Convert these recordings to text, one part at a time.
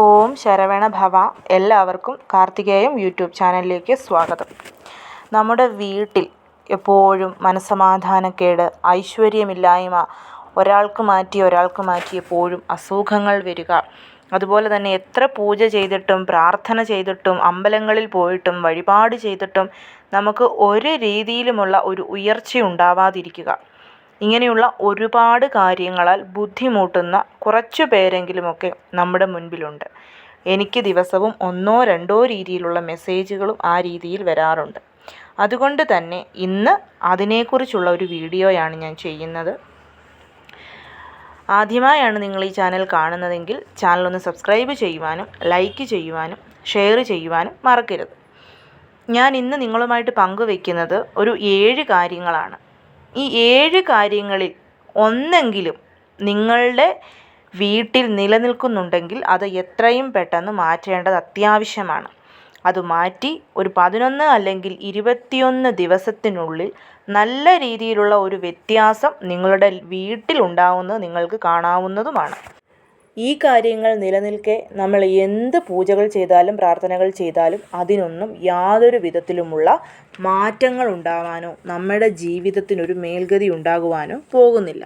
ഓം ശരവണ ഭവ എല്ലാവർക്കും കാർത്തികേയം യൂട്യൂബ് ചാനലിലേക്ക് സ്വാഗതം. നമ്മുടെ വീട്ടിൽ എപ്പോഴും മനസ്സമാധാനക്കേട് ഐശ്വര്യമില്ലായ്മ ഒരാൾക്ക് മാറ്റി ഒരാൾക്ക് മാറ്റി എപ്പോഴും അസുഖങ്ങൾ വരിക. അതുപോലെ തന്നെ എത്ര പൂജ ചെയ്തിട്ടും പ്രാർത്ഥന ചെയ്തിട്ടും അമ്പലങ്ങളിൽ പോയിട്ടും വഴിപാട് ചെയ്തിട്ടും നമുക്ക് ഒരു രീതിയിലുമുള്ള ഒരു ഉയർച്ച ഉണ്ടാവാതിരിക്കുക ഇങ്ങനെയുള്ള ഒരുപാട് കാര്യങ്ങളാൽ ബുദ്ധിമുട്ടുന്ന കുറച്ചു പേരെങ്കിലുമൊക്കെ നമ്മുടെ മുൻപിലുണ്ട്. എനിക്ക് ദിവസവും ഒന്നോ രണ്ടോ രീതിയിലുള്ള മെസ്സേജുകളും ആ രീതിയിൽ വരാറുണ്ട്. അതുകൊണ്ട് തന്നെ ഇന്ന് അതിനെക്കുറിച്ചുള്ള ഒരു വീഡിയോയാണ് ഞാൻ ചെയ്യുന്നത്. ആദ്യമായാണ് നിങ്ങൾ ഈ ചാനൽ കാണുന്നതെങ്കിൽ ചാനൽ ഒന്ന് സബ്സ്ക്രൈബ് ചെയ്യുവാനും ലൈക്ക് ചെയ്യുവാനും ഷെയർ ചെയ്യുവാനും മറക്കരുത്. ഞാൻ ഇന്ന് നിങ്ങളുമായിട്ട് പങ്കുവെക്കുന്നത് ഒരു ഏഴ് കാര്യങ്ങളാണ്. ഈ ഏഴ് കാര്യങ്ങളിൽ ഒന്നെങ്കിലും നിങ്ങളുടെ വീട്ടിൽ നിലനിൽക്കുന്നുണ്ടെങ്കിൽ അത് എത്രയും പെട്ടെന്ന് മാറ്റേണ്ടത് അത്യാവശ്യമാണ്. അത് മാറ്റി ഒരു പതിനൊന്ന് അല്ലെങ്കിൽ ഇരുപത്തിയൊന്ന് ദിവസത്തിനുള്ളിൽ നല്ല രീതിയിലുള്ള ഒരു വ്യത്യാസം നിങ്ങളുടെ വീട്ടിൽ ഉണ്ടാവുന്നത് നിങ്ങൾക്ക് കാണാവുന്നതുമാണ്. ഈ കാര്യങ്ങൾ നിലനിൽക്കെ നമ്മൾ എന്ത് പൂജകൾ ചെയ്താലും പ്രാർത്ഥനകൾ ചെയ്താലും അതിനൊന്നും യാതൊരു വിധത്തിലുമുള്ള മാറ്റങ്ങൾ ഉണ്ടാവാനോ നമ്മുടെ ജീവിതത്തിനൊരു മേൽഗതി ഉണ്ടാകുവാനോ പോകുന്നില്ല.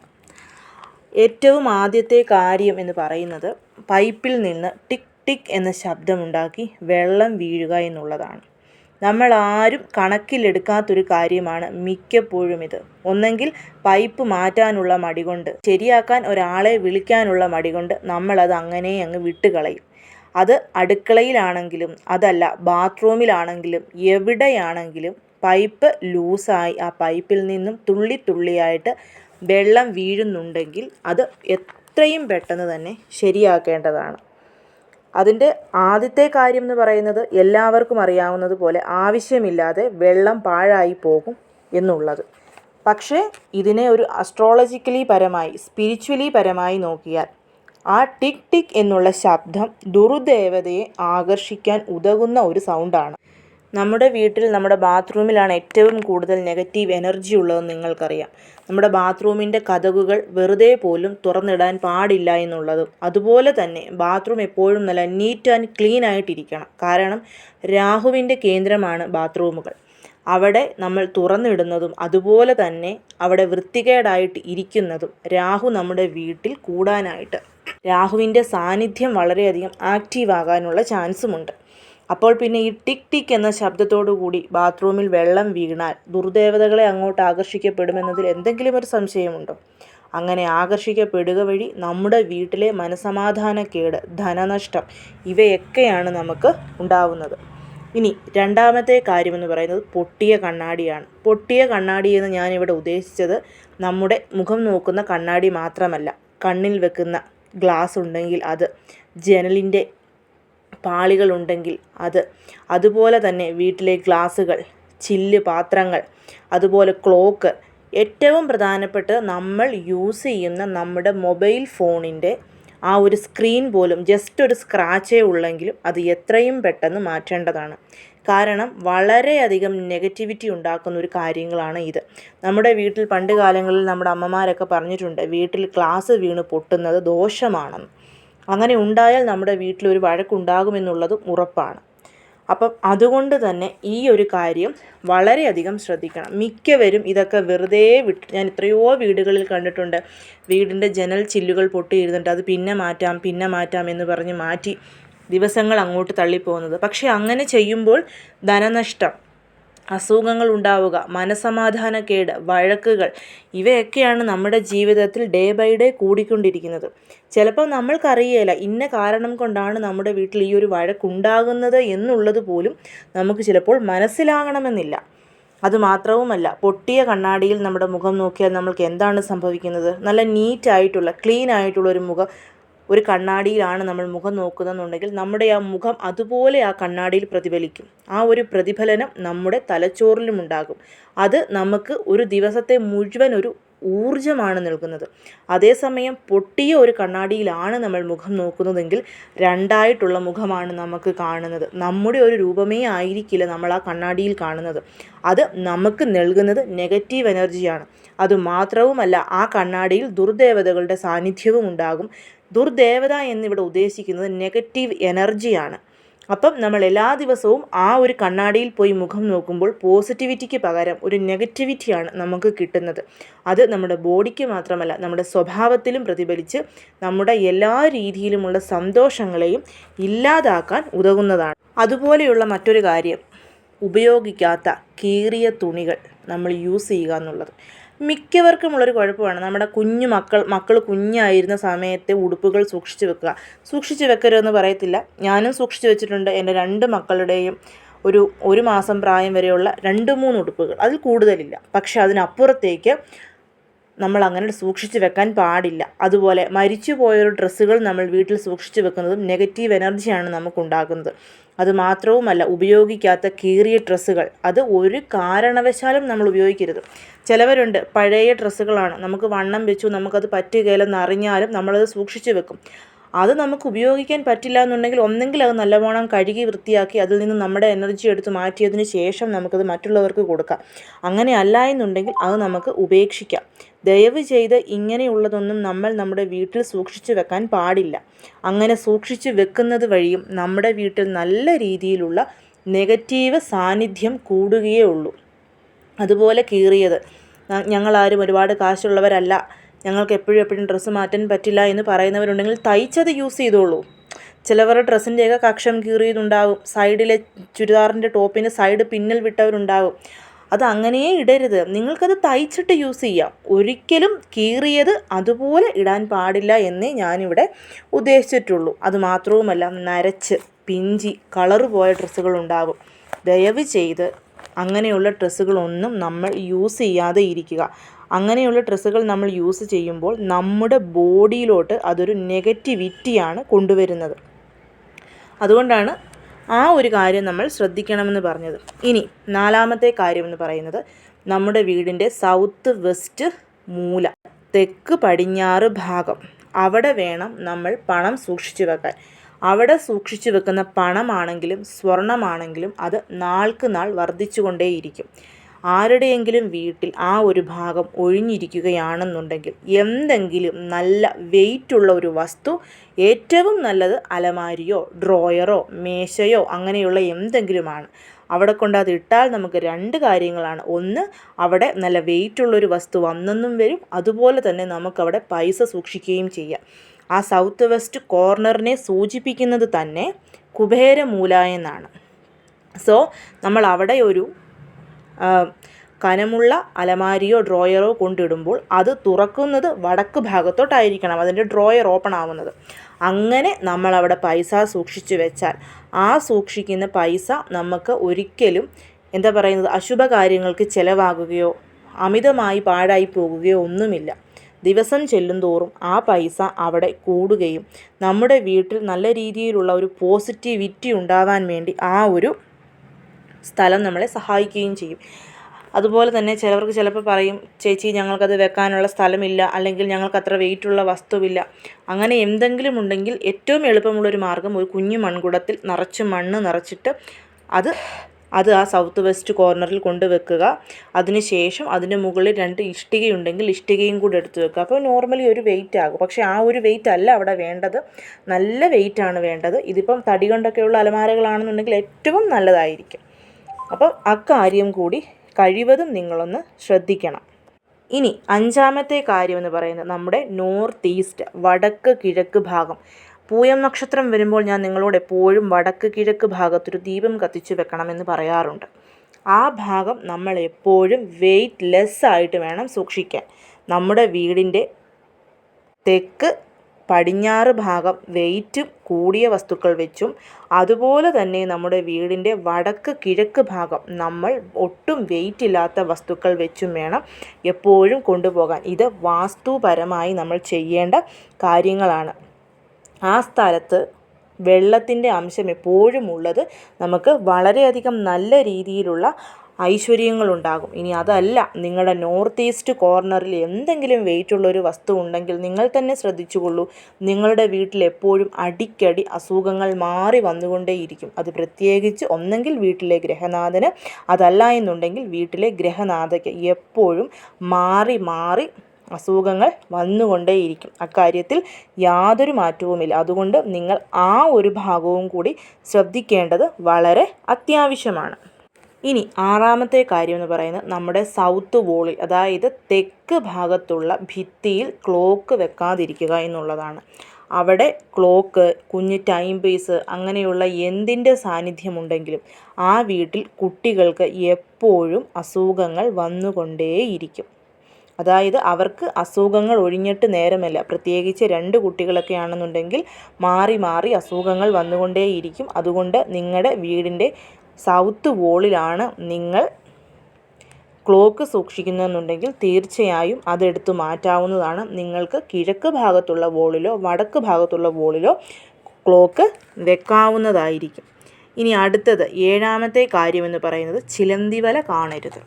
ഏറ്റവും ആദ്യത്തെ കാര്യം എന്ന് പറയുന്നത് പൈപ്പിൽ നിന്ന് ടിക് ടിക് എന്ന ശബ്ദമുണ്ടാക്കി വെള്ളം വീഴുക എന്നുള്ളതാണ്. നമ്മൾ ആരും കണക്കിലെടുക്കാത്തൊരു കാര്യമാണ് മിക്കപ്പോഴും ഇത്. ഒന്നെങ്കിൽ പൈപ്പ് മാറ്റാനുള്ള മടി കൊണ്ട് ശരിയാക്കാൻ ഒരാളെ വിളിക്കാനുള്ള മടി കൊണ്ട് നമ്മളത് അങ്ങനെ അങ്ങ് വിട്ടുകളയും. അത് അടുക്കളയിലാണെങ്കിലും അതല്ല ബാത്റൂമിലാണെങ്കിലും എവിടെയാണെങ്കിലും പൈപ്പ് ലൂസായി ആ പൈപ്പിൽ നിന്നും തുള്ളി തുള്ളിയായിട്ട് വെള്ളം വീഴുന്നുണ്ടെങ്കിൽ അത് എത്രയും പെട്ടെന്ന് തന്നെ ശരിയാക്കേണ്ടതാണ്. അതിന്റെ ആദ്യത്തെ കാര്യം എന്ന് പറയുന്നത് എല്ലാവർക്കും അറിയാവുന്നത് പോലെ ആവശ്യമില്ലാതെ വെള്ളം പാഴായി പോകും എന്നുള്ളത്. പക്ഷേ ഇതിനെ ഒരു അസ്ട്രോളജിക്കലി പരമായി സ്പിരിച്വലി പരമായി നോക്കിയാൽ ആ ടിക് ടിക് എന്നുള്ള ശബ്ദം ദുർദേവതയെ ആകർഷിക്കാൻ ഉതകുന്ന ഒരു സൗണ്ടാണ് നമ്മുടെ വീട്ടിൽ നമ്മുടെ ബാത്റൂമിലാണ് ഏറ്റവും കൂടുതൽ നെഗറ്റീവ് എനർജി ഉള്ളതെന്ന് നിങ്ങൾക്കറിയാം. നമ്മുടെ ബാത്റൂമിന്റെ കതകുകൾ വെറുതെ പോലും തുറന്നിടാൻ പാടില്ല എന്നുള്ളതും അതുപോലെ തന്നെ ബാത്റൂം എപ്പോഴും നല്ല നീറ്റ് ആൻഡ് ക്ലീൻ ആയിട്ടിരിക്കണം. കാരണം രാഹുവിന്റെ കേന്ദ്രമാണ് ബാത്റൂമുകൾ. അവിടെ നമ്മൾ തുറന്നിടുന്നതും അതുപോലെ തന്നെ അവിടെ വൃത്തികേടായിട്ട് ഇരിക്കുന്നതും രാഹു നമ്മുടെ വീട്ടിൽ കൂടാനായിട്ട്. രാഹുവിന്റെ സാന്നിധ്യം വളരെയധികം ആക്റ്റീവ് ആകാനുള്ള ചാൻസുമുണ്ട്. അപ്പോൾ പിന്നെ ഈ ടിക് ടിക് എന്ന ശബ്ദത്തോടു കൂടി ബാത്റൂമിൽ വെള്ളം വീണാൽ ദുർദേവതകളെ അങ്ങോട്ട് ആകർഷിക്കപ്പെടുമെന്നതിൽ എന്തെങ്കിലും ഒരു സംശയമുണ്ടോ? അങ്ങനെ ആകർഷിക്കപ്പെടുക വഴി നമ്മുടെ വീട്ടിലെ മനസമാധാനക്കേട് ധനനഷ്ടം ഇവയൊക്കെയാണ് നമുക്ക് ഉണ്ടാവുന്നത്. ഇനി രണ്ടാമത്തെ കാര്യമെന്ന് പറയുന്നത് പൊട്ടിയ കണ്ണാടിയാണ്. പൊട്ടിയ കണ്ണാടി എന്ന് ഞാനിവിടെ ഉദ്ദേശിച്ചത് നമ്മുടെ മുഖം നോക്കുന്ന കണ്ണാടി മാത്രമല്ല കണ്ണിൽ വെക്കുന്ന ഗ്ലാസ് ഉണ്ടെങ്കിൽ അത് ജനലിന്റെ പാളികളുണ്ടെങ്കിൽ അത്. അതുപോലെ തന്നെ വീട്ടിലെ ഗ്ലാസുകൾ ചില്ല് പാത്രങ്ങൾ അതുപോലെ ക്ലോക്ക് ഏറ്റവും പ്രധാനപ്പെട്ട് നമ്മൾ യൂസ് ചെയ്യുന്ന നമ്മുടെ മൊബൈൽ ഫോണിന്റെ ആ ഒരു സ്ക്രീൻ പോലും ജസ്റ്റ് ഒരു സ്ക്രാച്ചേ ഉള്ളെങ്കിലും അത് എത്രയും പെട്ടെന്ന് മാറ്റേണ്ടതാണ്. കാരണം വളരെയധികം നെഗറ്റിവിറ്റി ഉണ്ടാക്കുന്ന ഒരു കാര്യങ്ങളാണ് ഇത്. നമ്മുടെ വീട്ടിൽ പണ്ട് കാലങ്ങളിൽ നമ്മുടെ അമ്മമാരൊക്കെ പറഞ്ഞിട്ടുണ്ട് വീട്ടിൽ ഗ്ലാസ് വീണ് പൊട്ടുന്നത് ദോഷമാണെന്ന്. അങ്ങനെ ഉണ്ടായാൽ നമ്മുടെ വീട്ടിലൊരു വഴക്കുണ്ടാകുമെന്നുള്ളതും ഉറപ്പാണ്. അപ്പം അതുകൊണ്ട് തന്നെ ഈ ഒരു കാര്യം വളരെയധികം ശ്രദ്ധിക്കണം. മിക്കവരും ഇതൊക്കെ വെറുതെ വിട്ട് ഞാൻ എത്രയോ വീടുകളിൽ കണ്ടിട്ടുണ്ട്. വീടിന്റെ ജനൽ ചില്ലുകൾ പൊട്ടിയിരുന്നിട്ട് അത് പിന്നെ മാറ്റാം പിന്നെ മാറ്റാം എന്ന് പറഞ്ഞ് മാറ്റി ദിവസങ്ങൾ അങ്ങോട്ട് തള്ളിപ്പോകുന്നത്. പക്ഷേ അങ്ങനെ ചെയ്യുമ്പോൾ ധനനഷ്ടം അസുഖങ്ങൾ ഉണ്ടാവുക മനസമാധാനക്കേട് വഴക്കുകൾ ഇവയൊക്കെയാണ് നമ്മുടെ ജീവിതത്തിൽ ഡേ ബൈ ഡേ കൂടിക്കൊണ്ടിരിക്കുന്നത്. ചിലപ്പോൾ നമ്മൾക്കറിയേല ഇന്ന കാരണം കൊണ്ടാണ് നമ്മുടെ വീട്ടിൽ ഈ ഒരു വഴക്കുണ്ടാകുന്നത് എന്നുള്ളത് പോലും നമുക്ക് ചിലപ്പോൾ മനസ്സിലാകണമെന്നില്ല. അതുമാത്രവുമല്ല പൊട്ടിയ കണ്ണാടിയിൽ നമ്മുടെ മുഖം നോക്കിയാൽ നമ്മൾക്ക് എന്താണ് സംഭവിക്കുന്നത്? നല്ല നീറ്റായിട്ടുള്ള ക്ലീൻ ആയിട്ടുള്ള ഒരു മുഖം ഒരു കണ്ണാടിയിലാണ് നമ്മൾ മുഖം നോക്കുന്നതെന്നുണ്ടെങ്കിൽ നമ്മുടെ ആ മുഖം അതുപോലെ ആ കണ്ണാടിയിൽ പ്രതിഫലിക്കും. ആ ഒരു പ്രതിഫലനം നമ്മുടെ തലച്ചോറിലും ഉണ്ടാകും. അത് നമുക്ക് ഒരു ദിവസത്തെ മുഴുവൻ ഒരു ഊർജമാണ് നൽകുന്നത്. അതേസമയം പൊട്ടിയ ഒരു കണ്ണാടിയിലാണ് നമ്മൾ മുഖം നോക്കുന്നതെങ്കിൽ രണ്ടായിട്ടുള്ള മുഖമാണ് നമുക്ക് കാണുന്നത്. നമ്മുടെ ഒരു രൂപമേ ആയിരിക്കില്ല നമ്മൾ ആ കണ്ണാടിയിൽ കാണുന്നത്. അത് നമുക്ക് നൽകുന്നത് നെഗറ്റീവ് എനർജിയാണ്. അതുമാത്രവുമല്ല ആ കണ്ണാടിയിൽ ദുർദേവതകളുടെ സാന്നിധ്യവും ഉണ്ടാകും. ദുർദേവത എന്നിവിടെ ഉദ്ദേശിക്കുന്നത് നെഗറ്റീവ് എനർജിയാണ് അപ്പം നമ്മൾ എല്ലാ ദിവസവും ആ ഒരു കണ്ണാടിയിൽ പോയി മുഖം നോക്കുമ്പോൾ പോസിറ്റിവിറ്റിക്ക് പകരം ഒരു നെഗറ്റിവിറ്റിയാണ് നമുക്ക് കിട്ടുന്നത്. അത് നമ്മുടെ ബോഡിക്ക് മാത്രമല്ല നമ്മുടെ സ്വഭാവത്തിലും പ്രതിഫലിച്ച് നമ്മുടെ എല്ലാ രീതിയിലുമുള്ള സന്തോഷങ്ങളെയും ഇല്ലാതാക്കാൻ ഉതകുന്നതാണ്. അതുപോലെയുള്ള മറ്റൊരു കാര്യം ഉപയോഗിക്കാത്ത കീറിയ തുണികൾ നമ്മൾ യൂസ് ചെയ്യുക എന്നുള്ളത്. മിക്കവർക്കുമുള്ളൊരു കുഴപ്പമാണ്. നമ്മുടെ കുഞ്ഞു മക്കൾ മക്കൾ കുഞ്ഞായിരുന്ന സമയത്തെ ഉടുപ്പുകൾ സൂക്ഷിച്ച് വെക്കുക. സൂക്ഷിച്ച് വെക്കരുതെന്ന് പറയത്തില്ല. ഞാനും സൂക്ഷിച്ച് വെച്ചിട്ടുണ്ട്. എന്റെ രണ്ട് മക്കളുടെയും ഒരു ഒരു മാസം പ്രായം വരെയുള്ള രണ്ട് മൂന്ന് ഉടുപ്പുകൾ. അതിൽ കൂടുതലില്ല. പക്ഷേ അതിനപ്പുറത്തേക്ക് നമ്മൾ അങ്ങനെ സൂക്ഷിച്ച് വെക്കാൻ പാടില്ല. അതുപോലെ മരിച്ചു പോയൊരു ഡ്രസ്സുകൾ നമ്മൾ വീട്ടിൽ സൂക്ഷിച്ച് വെക്കുന്നതും നെഗറ്റീവ് എനർജിയാണ് നമുക്കുണ്ടാകുന്നത് അത് മാത്രവുമല്ല ഉപയോഗിക്കാത്ത കീറിയ ഡ്രസ്സുകൾ. അത് ഒരു കാരണവശാലും നമ്മൾ ഉപയോഗിക്കരുത്. ചിലവരുണ്ട് പഴയ ഡ്രസ്സുകളാണ്. നമുക്ക് വണ്ണം വെച്ചു നമുക്കത് പറ്റുകയില്ലെന്ന് അറിഞ്ഞാലും നമ്മളത് സൂക്ഷിച്ച് വെക്കും. അത് നമുക്ക് ഉപയോഗിക്കാൻ പറ്റില്ല എന്നുണ്ടെങ്കിൽ ഒന്നെങ്കിൽ അത് നല്ലവണ്ണം കഴുകി വൃത്തിയാക്കി അതിൽ നിന്ന് നമ്മുടെ എനർജി എടുത്ത് മാറ്റിയതിന് ശേഷം നമുക്കത് മറ്റുള്ളവർക്ക് കൊടുക്കാം. അങ്ങനെ അല്ല എന്നുണ്ടെങ്കിൽ അത് നമുക്ക് ഉപേക്ഷിക്കാം. ദയവ് ചെയ്ത് ഇങ്ങനെയുള്ളതൊന്നും നമ്മൾ നമ്മുടെ വീട്ടിൽ സൂക്ഷിച്ചു വെക്കാൻ പാടില്ല. അങ്ങനെ സൂക്ഷിച്ചു വെക്കുന്നത് വഴിയും നമ്മുടെ വീട്ടിൽ നല്ല രീതിയിലുള്ള നെഗറ്റീവ് സാന്നിധ്യം കൂടുകയേ ഉള്ളൂ. അതുപോലെ കീറിയത്. ഞങ്ങളാരും ഒരുപാട് കാശുള്ളവരല്ല. ഞങ്ങൾക്ക് എപ്പോഴും എപ്പോഴും ഡ്രസ്സ് മാറ്റാൻ പറ്റില്ല എന്ന് പറയുന്നവരുണ്ടെങ്കിൽ തയ്ച്ചത് യൂസ് ചെയ്തോളൂ. ചിലവരുടെ ഡ്രസ്സിന്റെയൊക്കെ കക്ഷം കീറിയതുണ്ടാവും. സൈഡിലെ ചുരിദാറിന്റെ ടോപ്പിന് സൈഡ് പിന്നിൽ വിട്ടവരുണ്ടാവും. അത് അങ്ങനെയേ ഇടരുത്. നിങ്ങൾക്കത് തയ്ച്ചിട്ട് യൂസ് ചെയ്യാം. ഒരിക്കലും കീറിയത് അതുപോലെ ഇടാൻ പാടില്ല എന്നേ ഞാനിവിടെ ഉദ്ദേശിച്ചിട്ടുള്ളൂ. അത് മാത്രവുമല്ല നരച്ച് പിഞ്ചി കളറ് പോയ ഡ്രസ്സുകളുണ്ടാവും. ദയവ് ചെയ്ത് അങ്ങനെയുള്ള ഡ്രസ്സുകളൊന്നും നമ്മൾ യൂസ് ചെയ്യാതെ ഇരിക്കുക. അങ്ങനെയുള്ള ഡ്രസ്സുകൾ നമ്മൾ യൂസ് ചെയ്യുമ്പോൾ നമ്മുടെ ബോഡിയിലോട്ട് അതൊരു നെഗറ്റിവിറ്റിയാണ് കൊണ്ടുവരുന്നത്. അതുകൊണ്ടാണ് ആ ഒരു കാര്യം നമ്മൾ ശ്രദ്ധിക്കണമെന്ന് പറഞ്ഞത്. ഇനി നാലാമത്തെ കാര്യം എന്ന് പറയുന്നത് നമ്മുടെ വീടിന്റെ സൗത്ത് വെസ്റ്റ് മൂല തെക്ക് പടിഞ്ഞാറ് ഭാഗം. അവിടെ വേണം നമ്മൾ പണം സൂക്ഷിച്ചു വെക്കാൻ. അവിടെ സൂക്ഷിച്ചു വെക്കുന്ന പണമാണെങ്കിലും സ്വർണമാണെങ്കിലും അത് നാൾക്ക് നാൾ വർദ്ധിച്ചുകൊണ്ടേയിരിക്കും. ആരുടെയെങ്കിലും വീട്ടിൽ ആ ഒരു ഭാഗം ഒഴിഞ്ഞിരിക്കുകയാണെന്നുണ്ടെങ്കിൽ എന്തെങ്കിലും നല്ല വെയിറ്റുള്ള ഒരു വസ്തു ഏറ്റവും നല്ലത് അലമാരിയോ ഡ്രോയറോ മേശയോ അങ്ങനെയുള്ള എന്തെങ്കിലുമാണ്. അവിടെ കൊണ്ട് അത് ഇട്ടാൽ നമുക്ക് രണ്ട് കാര്യങ്ങളാണ്. ഒന്ന് അവിടെ നല്ല വെയിറ്റുള്ളൊരു വസ്തു വന്നെന്നും വരും. അതുപോലെ തന്നെ നമുക്കവിടെ പൈസ സൂക്ഷിക്കുകയും ചെയ്യാം. ആ സൗത്ത് വെസ്റ്റ് കോർണറിനെ സൂചിപ്പിക്കുന്നത് തന്നെ കുബേരമൂല എന്നാണ്. സോ നമ്മൾ അവിടെ ഒരു കനമുള്ള അലമാരിയോ ഡ്രോയറോ കൊണ്ടിടുമ്പോൾ അത് തുറക്കുന്നത് വടക്ക് ഭാഗത്തോട്ടായിരിക്കണം അതിന്റെ ഡ്രോയർ ഓപ്പൺ ആവുന്നത്. അങ്ങനെ നമ്മൾ അവിടെ പൈസ സൂക്ഷിച്ചു വെച്ചാൽ ആ സൂക്ഷിക്കുന്ന പൈസ നമുക്ക് ഒരിക്കലും എന്താ പറയുന്നത് അശുഭ കാര്യങ്ങൾക്ക് ചിലവാകുകയോ അമിതമായി പാഴായി പോകുകയോ ഒന്നുമില്ല. ദിവസം ചെല്ലുന്തോറും ആ പൈസ അവിടെ കൂടുകയും നമ്മുടെ വീട്ടിൽ നല്ല രീതിയിലുള്ള ഒരു പോസിറ്റിവിറ്റി ഉണ്ടാവാൻ വേണ്ടി ആ ഒരു സ്ഥലം നമ്മളെ സഹായിക്കുകയും ചെയ്യും. അതുപോലെ തന്നെ ചിലവർക്ക് ചിലപ്പോൾ പറയും ചേച്ചി ഞങ്ങൾക്കത് വെക്കാനുള്ള സ്ഥലമില്ല അല്ലെങ്കിൽ ഞങ്ങൾക്ക് അത്ര വെയിറ്റുള്ള വസ്തുവില്ല. അങ്ങനെ എന്തെങ്കിലും ഉണ്ടെങ്കിൽ ഏറ്റവും എളുപ്പമുള്ളൊരു മാർഗം ഒരു കുഞ്ഞു മൺകുടത്തിൽ നിറച്ച് മണ്ണ് നിറച്ചിട്ട് അത് അത് ആ സൗത്ത് വെസ്റ്റ് കോർണറിൽ കൊണ്ടുവെക്കുക അതിനുശേഷം അതിന്റെ മുകളിൽ രണ്ട് ഇഷ്ടികയുണ്ടെങ്കിൽ ഇഷ്ടികയും കൂടി എടുത്ത് വെക്കുക. അപ്പോൾ നോർമലി ഒരു വെയിറ്റ് ആകും. പക്ഷേ ആ ഒരു വെയിറ്റ് അല്ല അവിടെ വേണ്ടത്. നല്ല വെയിറ്റാണ് വേണ്ടത്. ഇതിപ്പം തടി കൊണ്ടൊക്കെയുള്ള അലമാരകളാണെന്നുണ്ടെങ്കിൽ ഏറ്റവും നല്ലതായിരിക്കും. അപ്പോൾ അക്കാര്യം കൂടി കഴിവതും നിങ്ങളൊന്ന് ശ്രദ്ധിക്കണം. ഇനി അഞ്ചാമത്തെ കാര്യം എന്ന് പറയുന്നത് നമ്മുടെ നോർത്ത് ഈസ്റ്റ് വടക്ക് കിഴക്ക് ഭാഗം. പൂയം നക്ഷത്രം വരുമ്പോൾ ഞാൻ നിങ്ങളോട് എപ്പോഴും വടക്ക് കിഴക്ക് ഭാഗത്തൊരു ദീപം കത്തിച്ചു വെക്കണമെന്ന് പറയാറുണ്ട്. ആ ഭാഗം നമ്മൾ എപ്പോഴും വെയിറ്റ് ലെസ് ആയിട്ട് വേണം സൂക്ഷിക്കാൻ. നമ്മുടെ വീടിന്റെ തെക്ക് പടിഞ്ഞാറ് ഭാഗം വെയിറ്റ് കൂടിയ വസ്തുക്കൾ വെച്ചും അതുപോലെ തന്നെ നമ്മുടെ വീടിന്റെ വടക്ക് കിഴക്ക് ഭാഗം നമ്മൾ ഒട്ടും വെയിറ്റ് ഇല്ലാത്ത വസ്തുക്കൾ വെച്ചും വേണം എപ്പോഴും കൊണ്ടുപോകാൻ. ഇത് വാസ്തുപരമായി നമ്മൾ ചെയ്യേണ്ട കാര്യങ്ങളാണ്. ആ സ്ഥലത്ത് വെള്ളത്തിന്റെ അംശം എപ്പോഴും ഉള്ളത് നമുക്ക് വളരെയധികം നല്ല രീതിയിലുള്ള ഐശ്വര്യങ്ങളുണ്ടാകും. ഇനി അതല്ല നിങ്ങളുടെ നോർത്ത് ഈസ്റ്റ് കോർണറിൽ എന്തെങ്കിലും വെയിറ്റ് ഒരു വസ്തു ഉണ്ടെങ്കിൽ നിങ്ങൾ തന്നെ ശ്രദ്ധിച്ചുകൊള്ളൂ. നിങ്ങളുടെ വീട്ടിൽ എപ്പോഴും അടിക്കടി അസുഖങ്ങൾ മാറി വന്നുകൊണ്ടേയിരിക്കും. അത് പ്രത്യേകിച്ച് ഒന്നെങ്കിൽ വീട്ടിലെ ഗ്രഹനാഥന് അതല്ല എന്നുണ്ടെങ്കിൽ വീട്ടിലെ ഗ്രഹനാഥയ്ക്ക് എപ്പോഴും മാറി മാറി അസുഖങ്ങൾ വന്നുകൊണ്ടേയിരിക്കും. അക്കാര്യത്തിൽ യാതൊരു മാറ്റവുമില്ല. അതുകൊണ്ട് നിങ്ങൾ ആ ഒരു ഭാഗവും കൂടി ശ്രദ്ധിക്കേണ്ടത് വളരെ അത്യാവശ്യമാണ്. ഇനി ആറാമത്തെ കാര്യം എന്ന് പറയുന്നത് നമ്മുടെ സൗത്ത് വോളിൽ അതായത് തെക്ക് ഭാഗത്തുള്ള ഭിത്തിയിൽ ക്ലോക്ക് വെക്കാതിരിക്കുക എന്നുള്ളതാണ്. അവിടെ ക്ലോക്ക് കുഞ്ഞ് ടൈം പീസ് അങ്ങനെയുള്ള എന്തിന്റെ സാന്നിധ്യമുണ്ടെങ്കിലും ആ വീട്ടിൽ കുട്ടികൾക്ക് എപ്പോഴും അസുഖങ്ങൾ വന്നുകൊണ്ടേയിരിക്കും. അതായത് അവർക്ക് അസുഖങ്ങൾ ഒഴിഞ്ഞിട്ട് നേരമല്ല. പ്രത്യേകിച്ച് രണ്ട് കുട്ടികളൊക്കെ ആണെന്നുണ്ടെങ്കിൽ മാറി മാറി അസുഖങ്ങൾ വന്നുകൊണ്ടേയിരിക്കും. അതുകൊണ്ട് നിങ്ങളുടെ വീടിന്റെ സൗത്ത് വോളിലാണ് നിങ്ങൾ ക്ലോക്ക് സൂക്ഷിക്കുന്നതെന്നുണ്ടെങ്കിൽ തീർച്ചയായും അതെടുത്ത് മാറ്റാവുന്നതാണ്. നിങ്ങൾക്ക് കിഴക്ക് ഭാഗത്തുള്ള വോളിലോ വടക്ക് ഭാഗത്തുള്ള വോളിലോ ക്ലോക്ക് വെക്കാവുന്നതായിരിക്കും. ഇനി അടുത്തത് ഏഴാമത്തെ കാര്യമെന്ന് പറയുന്നത് ചിലന്തിവല കാണരുത്.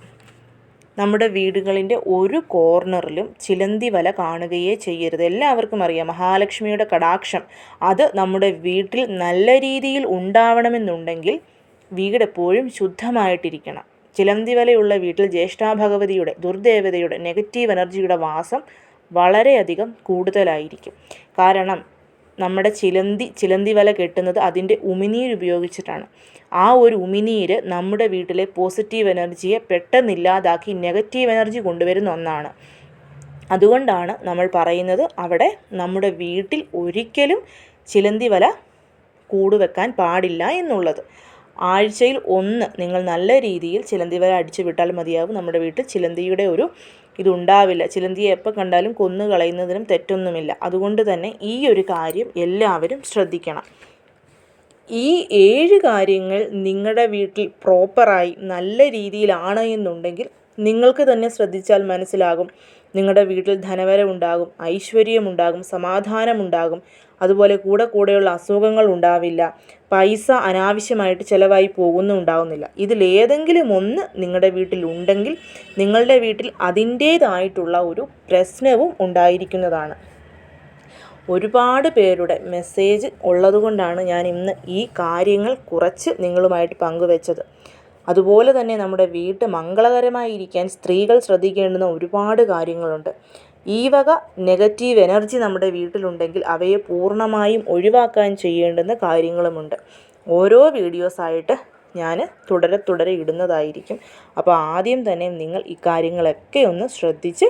നമ്മുടെ വീടുകളിന്റെ ഒരു കോർണറിലും ചിലന്തി വല കാണുകയേ ചെയ്യരുത്. എല്ലാവർക്കും അറിയാം മഹാലക്ഷ്മിയുടെ കടാക്ഷം അത് നമ്മുടെ വീട്ടിൽ നല്ല രീതിയിൽ ഉണ്ടാവണമെന്നുണ്ടെങ്കിൽ വീട് എപ്പോഴും ശുദ്ധമായിട്ടിരിക്കണം. ചിലന്തി വലയുള്ള വീട്ടിൽ ജ്യേഷ്ഠാഭഗവതിയുടെ ദുർദേവതയുടെ നെഗറ്റീവ് എനർജിയുടെ വാസം വളരെയധികം കൂടുതലായിരിക്കും. കാരണം നമ്മുടെ ചിലന്തി ചിലന്തി വല കെട്ടുന്നത് അതിന്റെ ഉമിനീര് ഉപയോഗിച്ചിട്ടാണ്. ആ ഒരു ഉമിനീര് നമ്മുടെ വീട്ടിലെ പോസിറ്റീവ് എനർജിയെ പെട്ടെന്നില്ലാതാക്കി നെഗറ്റീവ് എനർജി കൊണ്ടുവരുന്ന ഒന്നാണ്. അതുകൊണ്ടാണ് നമ്മൾ പറയുന്നത് അവിടെ നമ്മുടെ വീട്ടിൽ ഒരിക്കലും ചിലന്തി വല കൂടുവെക്കാൻ പാടില്ല എന്നുള്ളത്. ആഴ്ചയിൽ ഒന്ന് നിങ്ങൾ നല്ല രീതിയിൽ ചിലന്തി വല അടിച്ചു വിട്ടാൽ മതിയാവും. നമ്മുടെ വീട്ടിൽ ചിലന്തിയുടെ ഒരു ഇതുണ്ടാവില്ല. ചിലന്തിയെ എപ്പോൾ കണ്ടാലും കൊന്നു കളയുന്നതിനും തെറ്റൊന്നുമില്ല. അതുകൊണ്ട് തന്നെ ഈ ഒരു കാര്യം എല്ലാവരും ശ്രദ്ധിക്കണം. ഈ ഏഴ് കാര്യങ്ങൾ നിങ്ങളുടെ വീട്ടിൽ പ്രോപ്പറായി നല്ല രീതിയിലാണ് എന്നുണ്ടെങ്കിൽ നിങ്ങൾക്ക് തന്നെ ശ്രദ്ധിച്ചാൽ മനസ്സിലാകും. നിങ്ങളുടെ വീട്ടിൽ ധനവരവുണ്ടാകും ഐശ്വര്യമുണ്ടാകും സമാധാനമുണ്ടാകും. അതുപോലെ കൂടെ കൂടെയുള്ള അസുഖങ്ങൾ ഉണ്ടാവില്ല. പൈസ അനാവശ്യമായിട്ട് ചിലവായി പോകുന്നുണ്ടാവുന്നില്ല ഇതിലേതെങ്കിലും ഒന്ന് നിങ്ങളുടെ വീട്ടിൽ ഉണ്ടെങ്കിൽ നിങ്ങളുടെ വീട്ടിൽ അതിന്റേതായിട്ടുള്ള ഒരു പ്രശ്നവും ഉണ്ടായിരിക്കുന്നതാണ്. ഒരുപാട് പേരുടെ മെസ്സേജ് ഉള്ളതുകൊണ്ടാണ് ഞാൻ ഇന്ന് ഈ കാര്യങ്ങൾ കുറച്ച് നിങ്ങളുമായിട്ട് പങ്കുവെച്ചത്. അതുപോലെ തന്നെ നമ്മുടെ വീട്ട് മംഗളകരമായിരിക്കാൻ സ്ത്രീകൾ ശ്രദ്ധിക്കേണ്ടുന്ന ഒരുപാട് കാര്യങ്ങളുണ്ട്. ഈ വക നെഗറ്റീവ് എനർജി നമ്മുടെ വീട്ടിലുണ്ടെങ്കിൽ അവയെ പൂർണമായും ഒഴിവാക്കാൻ ചെയ്യേണ്ടുന്ന കാര്യങ്ങളുമുണ്ട്. ഓരോ വീഡിയോസായിട്ട് ഞാൻ തുടരെ തുടരെ ഇടുന്നതായിരിക്കും. അപ്പോൾ ആദ്യം തന്നെ നിങ്ങൾ ഇക്കാര്യങ്ങളൊക്കെ കാര്യങ്ങളൊക്കെ ഒന്ന് ശ്രദ്ധിച്ച്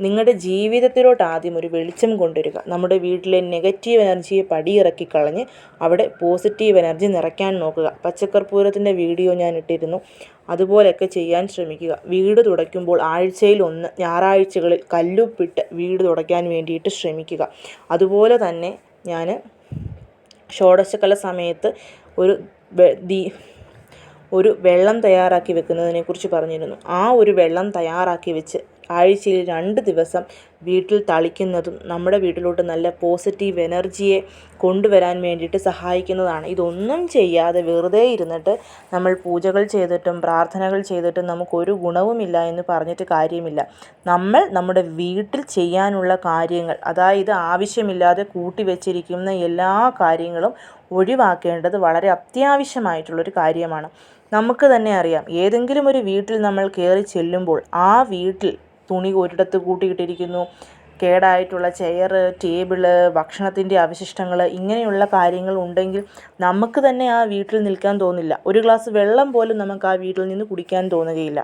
നിങ്ങളുടെ ജീവിതത്തിലോട്ട് ആദ്യം ഒരു വെളിച്ചം കൊണ്ടുവരിക. നമ്മുടെ വീട്ടിലെ നെഗറ്റീവ് എനർജിയെ പടിയിറക്കി കളഞ്ഞ് അവിടെ പോസിറ്റീവ് എനർജി നിറയ്ക്കാൻ നോക്കുക. പച്ചക്കർപ്പൂരത്തിന്റെ വീഡിയോ ഞാൻ ഇട്ടിരുന്നു. അതുപോലെയൊക്കെ ചെയ്യാൻ ശ്രമിക്കുക. വീട് തുടയ്ക്കുമ്പോൾ ആഴ്ചയിൽ ഒന്ന് ഞായറാഴ്ചകളിൽ കല്ലുപ്പിട്ട് വീട് തുടയ്ക്കാൻ വേണ്ടിയിട്ട് ശ്രമിക്കുക. അതുപോലെ തന്നെ ഞാൻ ഷോഡശക്കല സമയത്ത് ഒരു ദീ ഒരു വെള്ളം തയ്യാറാക്കി വെക്കുന്നതിനെക്കുറിച്ച് പറഞ്ഞിരുന്നു. ആ ഒരു വെള്ളം തയ്യാറാക്കി വെച്ച് ആഴ്ചയിൽ രണ്ട് ദിവസം വീട്ടിൽ തളിക്കുന്നതും നമ്മുടെ വീട്ടിലോട്ട് നല്ല പോസിറ്റീവ് എനർജിയെ കൊണ്ടുവരാൻ വേണ്ടിയിട്ട് സഹായിക്കുന്നതാണ്. ഇതൊന്നും ചെയ്യാതെ വെറുതെ ഇരുന്നിട്ട് നമ്മൾ പൂജകൾ ചെയ്തിട്ടും പ്രാർത്ഥനകൾ ചെയ്തിട്ടും നമുക്കൊരു ഗുണവുമില്ല എന്ന് പറഞ്ഞിട്ട് കാര്യമില്ല. നമ്മൾ നമ്മുടെ വീട്ടിൽ ചെയ്യാനുള്ള കാര്യങ്ങൾ അതായത് ആവശ്യമില്ലാതെ കൂട്ടി കൂട്ടിവെച്ചിരിക്കുന്ന എല്ലാ കാര്യങ്ങളും ഒഴിവാക്കേണ്ടത് വളരെ അത്യാവശ്യമായിട്ടുള്ളൊരു കാര്യമാണ്. നമുക്ക് തന്നെ അറിയാം ഏതെങ്കിലും ഒരു വീട്ടിൽ നമ്മൾ കയറി ചെല്ലുമ്പോൾ ആ വീട്ടിൽ തുണി ഒരിടത്ത് കൂട്ടിയിട്ടിരിക്കുന്നു. കേടായിട്ടുള്ള ചെയർ ടേബിൾ ഭക്ഷണത്തിന്റെ അവശിഷ്ടങ്ങൾ ഇങ്ങനെയുള്ള കാര്യങ്ങൾ ഉണ്ടെങ്കിൽ നമുക്ക് തന്നെ ആ വീട്ടിൽ നിൽക്കാൻ തോന്നില്ല. ഒരു ഗ്ലാസ് വെള്ളം പോലും നമുക്ക് ആ വീട്ടിൽ നിന്ന് കുടിക്കാൻ തോന്നുകയില്ല.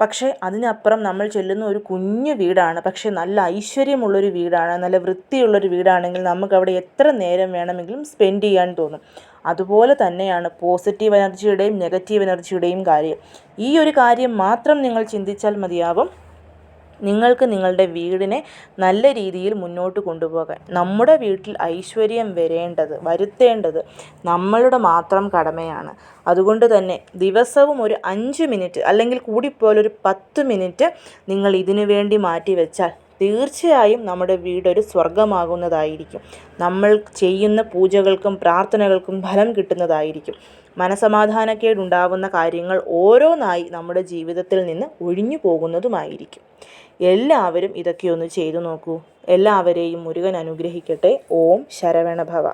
പക്ഷേ അതിനപ്പുറം നമ്മൾ ചെല്ലുന്ന ഒരു കുഞ്ഞു വീടാണ്. പക്ഷേ നല്ല ഐശ്വര്യമുള്ളൊരു വീടാണ്. നല്ല വൃത്തിയുള്ളൊരു വീടാണെങ്കിൽ നമുക്ക് അവിടെ എത്ര നേരം വേണമെങ്കിലും സ്പെൻഡ് ചെയ്യാൻ തോന്നും. അതുപോലെ തന്നെയാണ് പോസിറ്റീവ് എനർജിയുടെയും നെഗറ്റീവ് എനർജിയുടെയും കാര്യം. ഈ ഒരു കാര്യം മാത്രം നിങ്ങൾ ചിന്തിച്ചാൽ മതിയാവും. നിങ്ങൾക്ക് നിങ്ങളുടെ വീടിനെ നല്ല രീതിയിൽ മുന്നോട്ട് കൊണ്ടുപോകാൻ. നമ്മുടെ വീട്ടിൽ ഐശ്വര്യം വരേണ്ടത് വരുത്തേണ്ടത് നമ്മളുടെ മാത്രം കടമയാണ്. അതുകൊണ്ട് തന്നെ ദിവസവും ഒരു അഞ്ച് മിനിറ്റ് അല്ലെങ്കിൽ കൂടിപ്പോയാൽ പത്ത് മിനിറ്റ് നിങ്ങൾ ഇതിനു വേണ്ടി മാറ്റി വെച്ചാൽ തീർച്ചയായും നമ്മുടെ വീടൊരു സ്വർഗമാകുന്നതായിരിക്കും നമ്മൾ ചെയ്യുന്ന പൂജകൾക്കും പ്രാർത്ഥനകൾക്കും ഫലം കിട്ടുന്നതായിരിക്കും. മനസമാധാനക്കേടുണ്ടാവുന്ന കാര്യങ്ങൾ ഓരോന്നായി നമ്മുടെ ജീവിതത്തിൽ നിന്ന് ഒഴിഞ്ഞു പോകുന്നതുമായിരിക്കും. എല്ലാവരും ഇതൊക്കെ ഒന്ന് ചെയ്തു നോക്കൂ. എല്ലാവരെയും മുരുകൻ അനുഗ്രഹിക്കട്ടെ. ഓം ശരവണഭവ.